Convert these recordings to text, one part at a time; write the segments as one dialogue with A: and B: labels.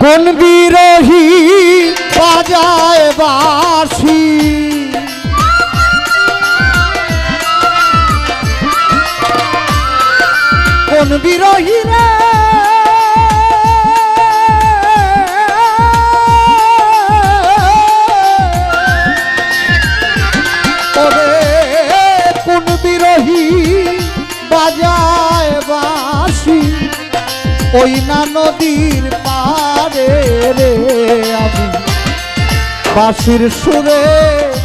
A: কোন বিরোহী বাজায় বাসি কোন বিরোহী রে? বাজায় বাসি ওই না নদীর পারে রে আমি। বাসির সুরে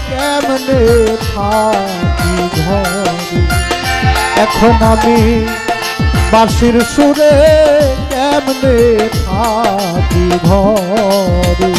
A: কেমনে থাকি ঘরে এখন আমি বাসির সুরে কেমনে থাকি ঘরে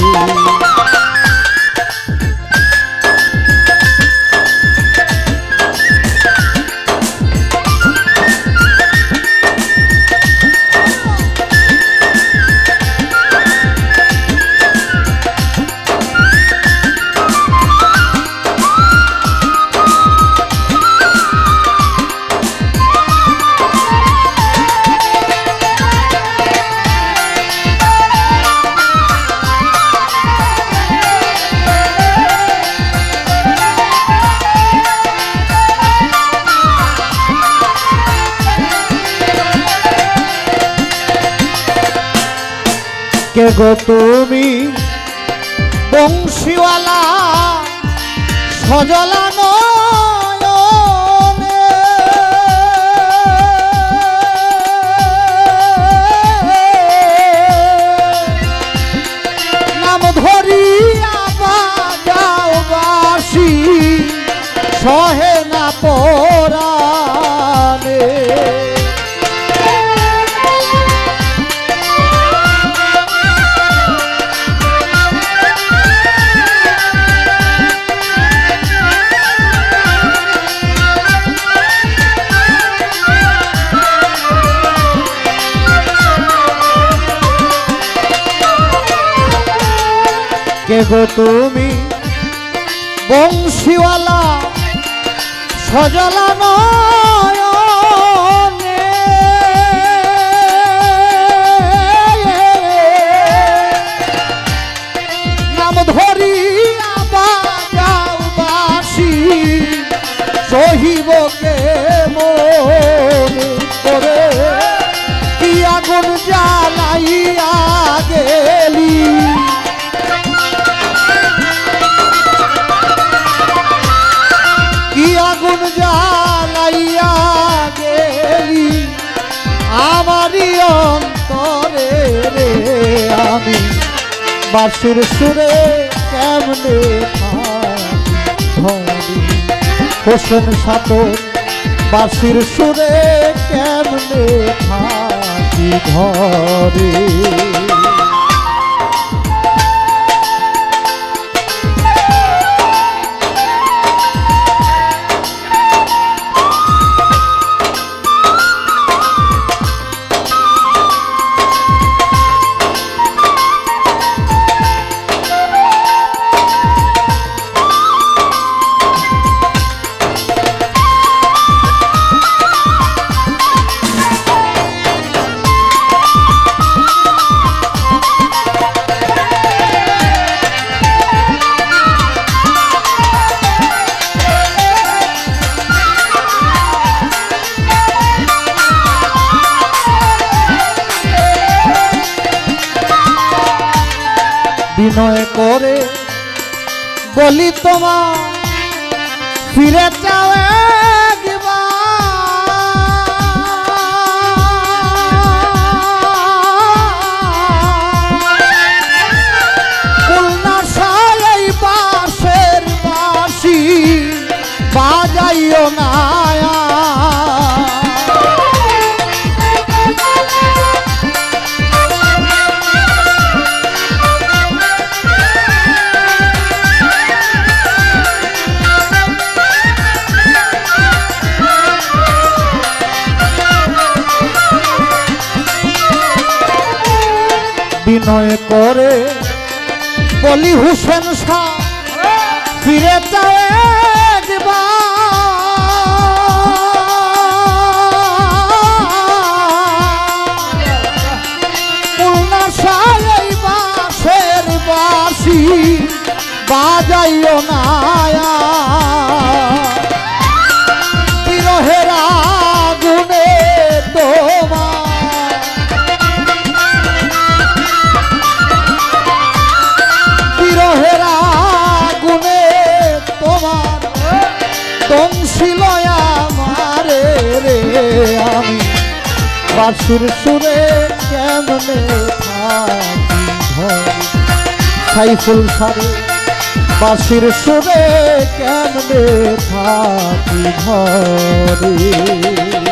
A: কে গো তুমি? বংশীওয়ালা সজলা কে গো তুমি? বংশীওয়ালা সজলা নাম ধরি বাজাও বাসি সহিব আগুন জ্বালাইয়া গেলি অন্তরে রে আমি। বাসুর সুরে কেমনে হোসেন সাতর বাসির সুরে কেমনে থাকি ঘরে বিনয় করে বলি তোমার ফিরে চাও করে বলি হুসেন শাহ ফিরে চাও বাসুর সুরে কেমনে সাইফুল সারে বাসির সুরে কেমনে থাকি ঘরে।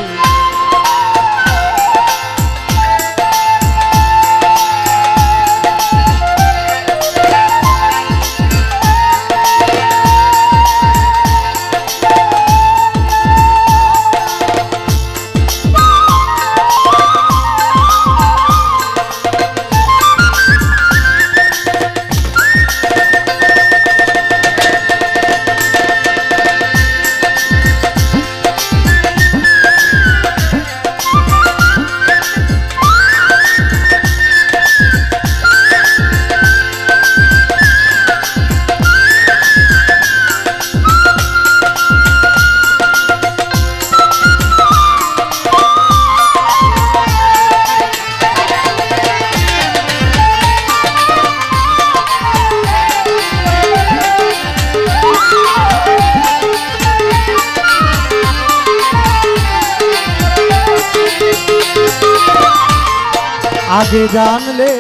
A: আগে জানলে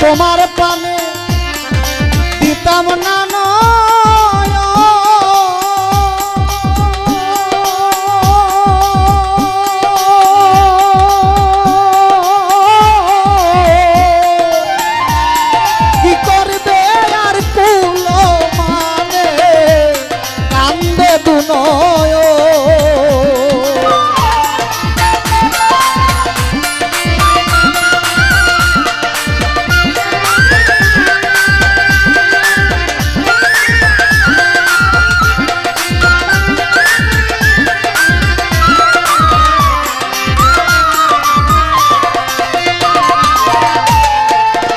A: তোমার পানে দিতাম না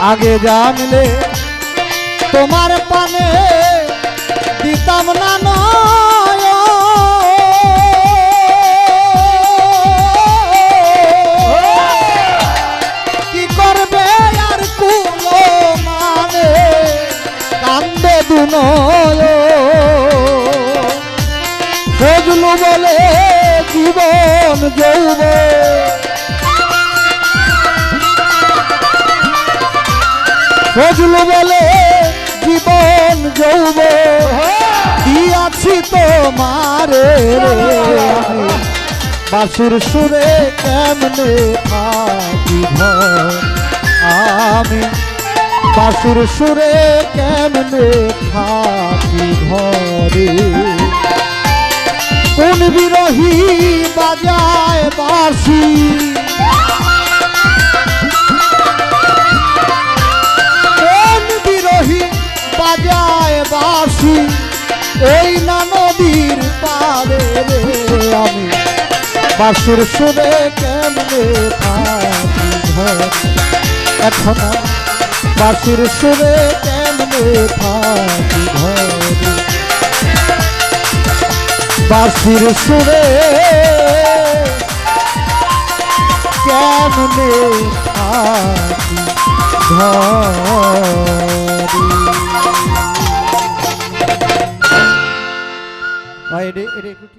A: आगे जा मिले तुम्हारे पाने ফজলু বলে জীবন যৌব দিয়াছি তোমারে রে। আমি বাসুর সুরে কেমনে আমি বাসুর সুরে কেমনে থাকি ঘরে? কোন বিরহী বাজায় বাসি বাজায় বাসি, ওই না নদীর পারে রে আমি। বাসুর সুরে কেমনে এখন বাসুর সুরে কেমনে থাকি ঘরে? বাসির সুরে কেমনে থাকি ঘরে? এটা এটা একটু ঠিক